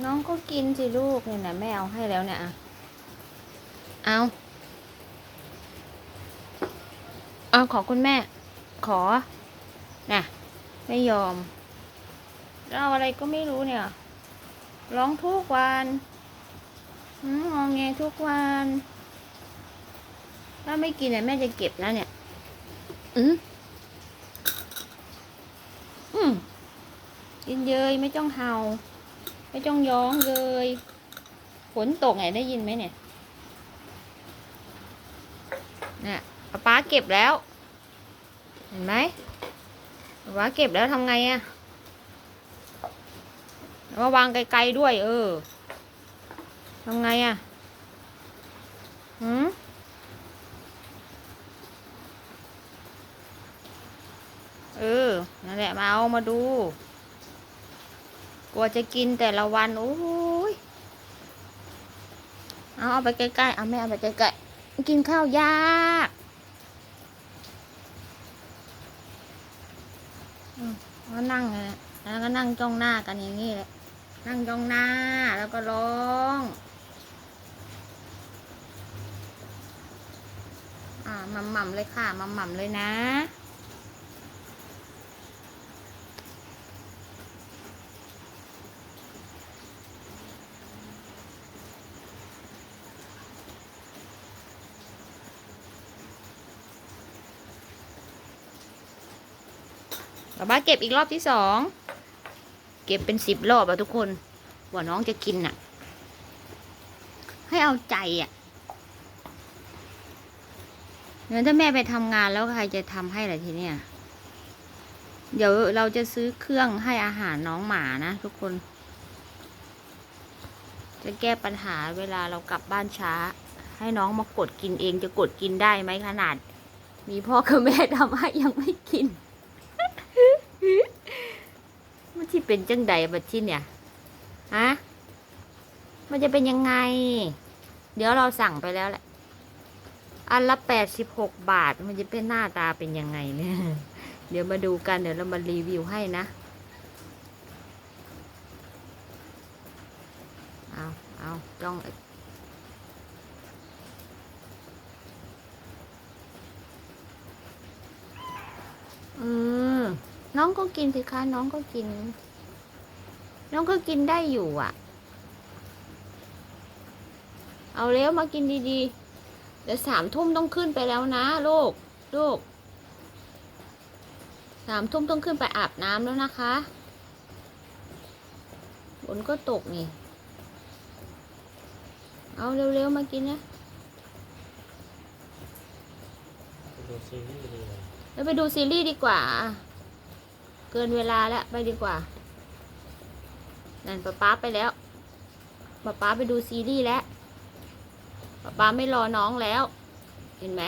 น้องก็กินสิลูกเนี่ยนะแม่เอาให้แล้วเนี่ยอะเอาเอาขอคุณแม่ ขอน่ะไม่ยอมเอาอะไรก็ไม่รู้เนี่ย ร้องทุกวันอืมงองแงทุกวัน ถ้าไม่กินเนี่ยแม่จะเก็บนะเนี่ย อืมอืมกินเยยไม่ต้องเห่า ไม่ต้องย้องเลยฝนตกไงได้ยินไหมเนี่ยนี่ยป๊าป๊าเก็บแล้ว เห็นไหมป๊าป๊าเก็บแล้วทำไงอะมาวางไกลๆด้วย เออทำไงอะหืมเออ นั่นแหละ มาเอามาดู กลัวจะกินแต่ละวัน โอ้ยเอาเอาไปใกล้ๆ เอาแม่เอาไปใกล้ๆ กินข้าวยากก็นั่งเลยแล้วก็นั่งจ้องหน้ากันอย่างนี้แหละ นั่งจ้องหน้าแล้วก็ร้องอ่าหม่ำๆเลยค่ะหม่ำๆเลยนะ ป๊าบ้าเก็บอีกรอบที่สอง เก็บเป็นสิบรอบอะทุกคนว่าน้องจะกินน่ะให้เอาใจอะงั้นถ้าแม่ไปทำงานแล้วใครจะทำให้ล่ะทีเนี้ยเดี๋ยวเราจะซื้อเครื่องให้อาหารน้องหมานะทุกคน จะแก้ปัญหาเวลาเรากลับบ้านช้า ให้น้องมากดกินเองจะกดกินได้ไหมขนาด มีพ่อกับแม่ทำให้ยังไม่กิน มันที่ เป็นจังใดบัดที่เนี่ยฮะมันจะเป็นยังไง เดี๋ยวเราสั่งไปแล้วแหละ อันละแปดสิบหกบาท มันจะเป็นหน้าตาเป็นยังไงเนี่ย เดี๋ยวมาดูกัน เดี๋ยวเรามารีวิวให้นะเอาเอาจ้องเออน้องก็กินสิคะน้องก็กิน น้องก็กินได้อยู่อะ เอาแล้วมากินดีๆ เดี๋ยวสามทุ่มต้องขึ้นไปแล้วนะลูกลูกสามทุ่มต้องขึ้นไปอาบน้ำแล้วนะคะฝนก็ตกนี่ เอาเร็วๆมากินนะดูซีรีส์ดีกว่าแล้วไปดูซีรีส์ดีกว่า เกินเวลาแล้วไปดีกว่า นั่นป๊าป๊าไปแล้วป๊าป๊าไปดูซีรีส์แล้วป๊าป๊าไม่รอน้องแล้ว เห็นไหม